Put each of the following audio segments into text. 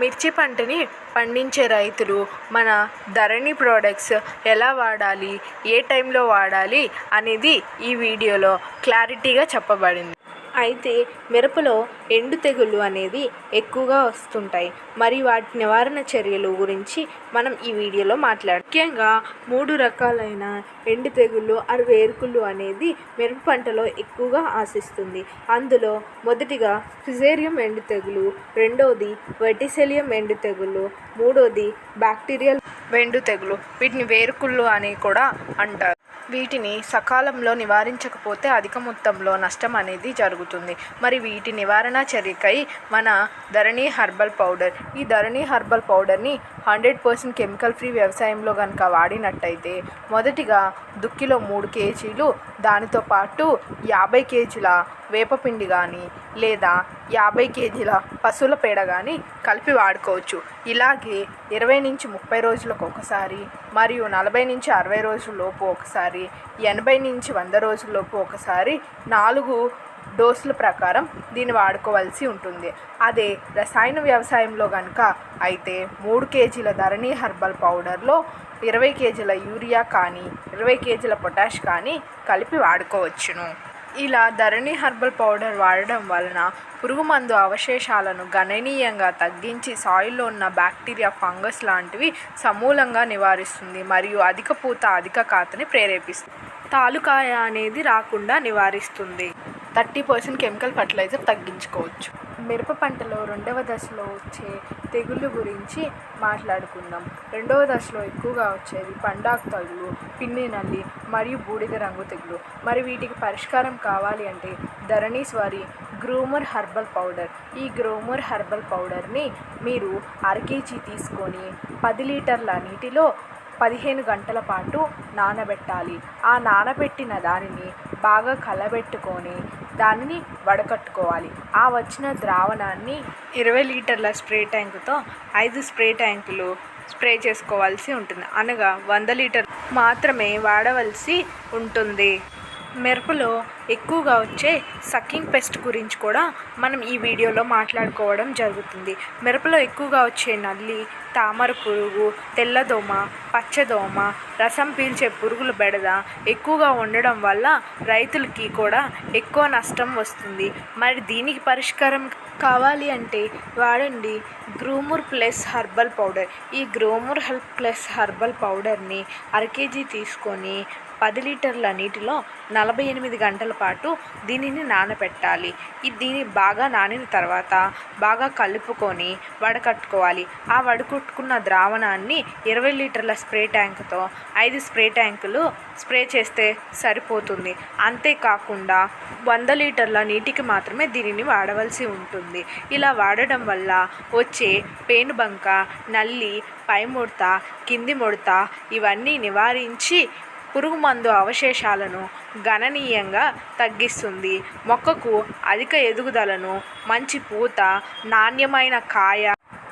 మిర్చి పంటని పండించే రైతులు మన ధరణి ప్రోడక్ట్స్ ఎలా వాడాలి ఏ టైంలో వాడాలి అనేది ఈ వీడియోలో క్లారిటీగా చెప్పబడింది. అయితే మిరపలో ఎండు తెగుళ్ళు అనేది ఎక్కువగా వస్తుంటాయి. మరి వాటి నివారణ చర్యలు గురించి మనం ఈ వీడియోలో మాట్లాడు ముఖ్యంగా మూడు రకాలైన ఎండు తెగుళ్ళు అరు వేరుకుళ్ళు అనేది మిరప పంటలో ఎక్కువగా ఆశిస్తుంది. అందులో మొదటిగా ఫిజేరియం ఎండు తెగులు రెండవది వెటిసెలియం ఎండు తెగులు మూడోది బ్యాక్టీరియల్ వెండు తెగులు. వీటిని వేరుకుళ్ళు అని కూడా అంటారు. వీటిని సకాలంలో నివారించకపోతే అధిక మొత్తంలో నష్టం అనేది జరుగుతుంది. మరి వీటి నివారణ చర్యకై మన ధరణి హర్బల్ పౌడర్. ఈ ధరణి హర్బల్ పౌడర్ని హండ్రెడ్ పర్సెంట్ కెమికల్ ఫ్రీ వ్యవసాయంలో కనుక వాడినట్టయితే మొదటిగా దుక్కిలో మూడు కేజీలు దానితో పాటు యాభై కేజీల వేపపిండి కానీ లేదా యాభై కేజీల పశువుల పేడ కానీ కలిపి వాడుకోవచ్చు. ఇలాగే ఇరవై నుంచి ముప్పై రోజులకు ఒకసారి మరియు నలభై నుంచి అరవై రోజులలోపు ఒకసారి ఎనభై నుంచి వంద రోజుల్లోపు ఒకసారి నాలుగు డోసుల ప్రకారం దీన్ని వాడుకోవాల్సి ఉంటుంది. అదే రసాయన వ్యవసాయంలో కనుక అయితే మూడు కేజీల ధరణి హర్బల్ పౌడర్లో ఇరవై కేజీల యూరియా కానీ ఇరవై కేజీల పొటాష్ కానీ కలిపి వాడుకోవచ్చును. ఇలా ధరణి హర్బల్ పౌడర్ వాడడం వలన పురుగు మందు అవశేషాలను గణనీయంగా తగ్గించి సాయిల్లో ఉన్న బ్యాక్టీరియా ఫంగస్ లాంటివి సమూలంగా నివారిస్తుంది మరియు అధిక పూత అధిక కాతని ప్రేరేపిస్తుంది. తాలుకాయ అనేది రాకుండా నివారిస్తుంది. థర్టీ పర్సెంట్ కెమికల్ ఫర్టిలైజర్ తగ్గించుకోవచ్చు. మిరప పంటలో రెండవ దశలో వచ్చే తెగుళ్ళు గురించి మాట్లాడుకుందాం. రెండవ దశలో ఎక్కువగా వచ్చేది పండాకు తెగులు పిన్ని నల్లి మరియు బూడిద రంగు తెగులు. మరి వీటికి పరిష్కారం కావాలి అంటే ధరణీస్ వారి గ్రూమర్ హర్బల్ పౌడర్. ఈ గ్రూమర్ హర్బల్ పౌడర్ని మీరు అరకేజీ తీసుకొని పది లీటర్ల నీటిలో పదిహేను గంటల పాటు నానబెట్టాలి. ఆ నానబెట్టిన దానిని బాగా కలబెట్టుకొని దానిని వడకట్టుకోవాలి. ఆ వచ్చిన ద్రావణాన్ని ఇరవై లీటర్ల స్ప్రే ట్యాంకుతో ఐదు స్ప్రే ట్యాంకులు స్ప్రే చేసుకోవాల్సి ఉంటుంది. అనగా వంద లీటర్ మాత్రమే వాడవలసి ఉంటుంది. మిరపలో ఎక్కువగా వచ్చే సకింగ్ పెస్ట్ గురించి కూడా మనం ఈ వీడియోలో మాట్లాడుకోవడం జరుగుతుంది. మిరపలో ఎక్కువగా వచ్చే నల్లి తామర పురుగు తెల్లదోమ పచ్చదోమ రసం పీల్చే పురుగుల బెడద ఎక్కువగా ఉండడం వల్ల రైతులకి కూడా ఎక్కువ నష్టం వస్తుంది. మరి దీనికి పరిష్కారం కావాలి అంటే వాడండి గ్రూమూర్ ప్లస్ హర్బల్ పౌడర్. ఈ గ్రూమర్ హెల్ప్ ప్లస్ హర్బల్ పౌడర్ని అర కేజీ తీసుకొని పది లీటర్ల నీటిలో నలభై ఎనిమిది గంటల పాటు దీనిని నానబెట్టాలి ఇది దీని బాగా నానిన తర్వాత బాగా కలుపుకొని వడకట్టుకోవాలి. ఆ వడకట్టుకున్న ద్రావణాన్ని ఇరవై లీటర్ల స్ప్రే ట్యాంకుతో ఐదు స్ప్రే ట్యాంకులు స్ప్రే చేస్తే సరిపోతుంది. అంతేకాకుండా వంద లీటర్ల నీటికి మాత్రమే దీనిని వాడవలసి ఉంటుంది. ఇలా వాడడం వల్ల వచ్చే పేనుబంక నల్లి పై ముడత కింది ముడత ఇవన్నీ నివారించి పురుగు మందు అవశేషాలను గణనీయంగా తగ్గిస్తుంది. మొక్కకు అధిక ఎదుగుదలను మంచి పూత నాణ్యమైన కాయ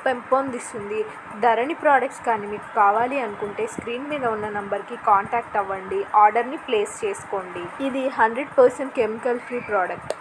పెంపొందిస్తుంది. ధరణి ప్రోడక్ట్స్ కానీ మీకు కావాలి అనుకుంటే స్క్రీన్ మీద ఉన్న నంబర్కి కాంటాక్ట్ అవ్వండి. ఆర్డర్ని ప్లేస్ చేసుకోండి. ఇది hundred percent chemical free product